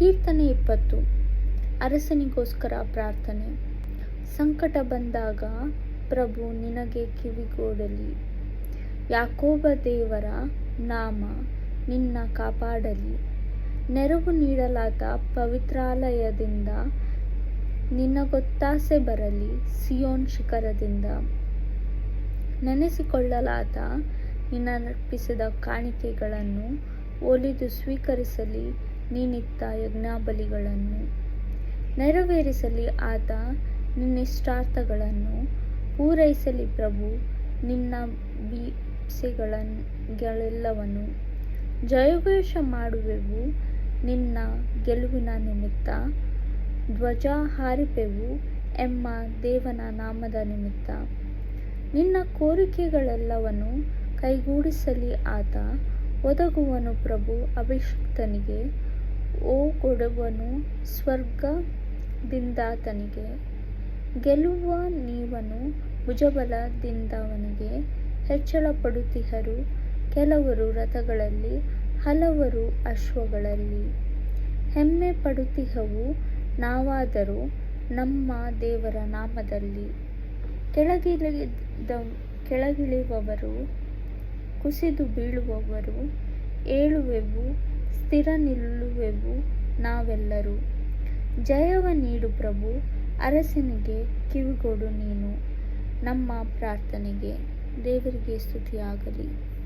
ಕೀರ್ತನೆ ಇಪ್ಪತ್ತು. ಅರಸನಿಗೋಸ್ಕರ ಪ್ರಾರ್ಥನೆ. ಸಂಕಟ ಬಂದಾಗ ಪ್ರಭು ನಿನಗೆ ಕಿವಿಗೊಡಲಿ ಯಾಕೋಬ ದೇವರ ನಾಮ ನಿನ್ನ ಕಾಪಾಡಲಿ. ನೆರವು ನೀಡಲಾದ ಪವಿತ್ರಾಲಯದಿಂದ ನಿನಗೊತ್ತಾಸೆ ಬರಲಿ ಸಿಯೋನ್ ಶಿಖರದಿಂದ. ನೆನೆಸಿಕೊಳ್ಳಲಾದ ನಿನ್ನರ್ಪಿಸಿದ ಕಾಣಿಕೆಗಳನ್ನು ಒಲಿದು ಸ್ವೀಕರಿಸಲಿ ನೀನಿತ್ತ ಯಜ್ಞಾಬಲಿಗಳನ್ನು ನೆರವೇರಿಸಲಿ ಆತ ನಿನ್ನಿಷ್ಟಾರ್ಥಗಳನ್ನು ಪೂರೈಸಲಿ ಪ್ರಭು, ನಿನ್ನ ಬೀಸೆಗಳೆಲ್ಲವನ್ನು ಜಯಘೋಷ ಮಾಡುವೆವು, ನಿನ್ನ ಗೆಲುವಿನ ನಿಮಿತ್ತ ಧ್ವಜ ಹಾರಿಪೆವು ಎಮ್ಮ ದೇವನ ನಾಮದ ನಿಮಿತ್ತ. ನಿನ್ನ ಕೋರಿಕೆಗಳೆಲ್ಲವನ್ನು ಕೈಗೂಡಿಸಲಿ ಆತ, ಒದಗುವನು ಪ್ರಭು ಅಭಿಷಿಕ್ತನಿಗೆ. ಕೊಡುವನು ಸ್ವರ್ಗದಿಂದಾತನಿಗೆ. ಗೆಲ್ಲುವ ನೀವನು ಭುಜಬಲದಿಂದವನಿಗೆ. ಹೆಚ್ಚಳ ಪಡುತ್ತಿಹರು ಕೆಲವರು ರಥಗಳಲ್ಲಿ, ಹಲವರು ಅಶ್ವಗಳಲ್ಲಿ. ಹೆಮ್ಮೆ ಪಡುತ್ತಿಹವು ನಾವಾದರೂ ನಮ್ಮ ದೇವರ ನಾಮದಲ್ಲಿ. ಕೆಳಗಿಳಿದ ಕೆಳಗಿಳಿಯುವವರು ಕುಸಿದು ಬೀಳುವವರು, ಏಳುವೆವು, ಸ್ಥಿರ ನಿಲ್ಲುವೆವು ನಾವೆಲ್ಲರೂ. ಜಯವ ನೀಡು ಪ್ರಭು ಅರಸನಿಗೆ ಕಿವಿಗೊಡು ನೀನು. ನಮ್ಮ ಪ್ರಾರ್ಥನೆಗೆ ದೇವರಿಗೆ ಸ್ತುತಿಯಾಗಲಿ.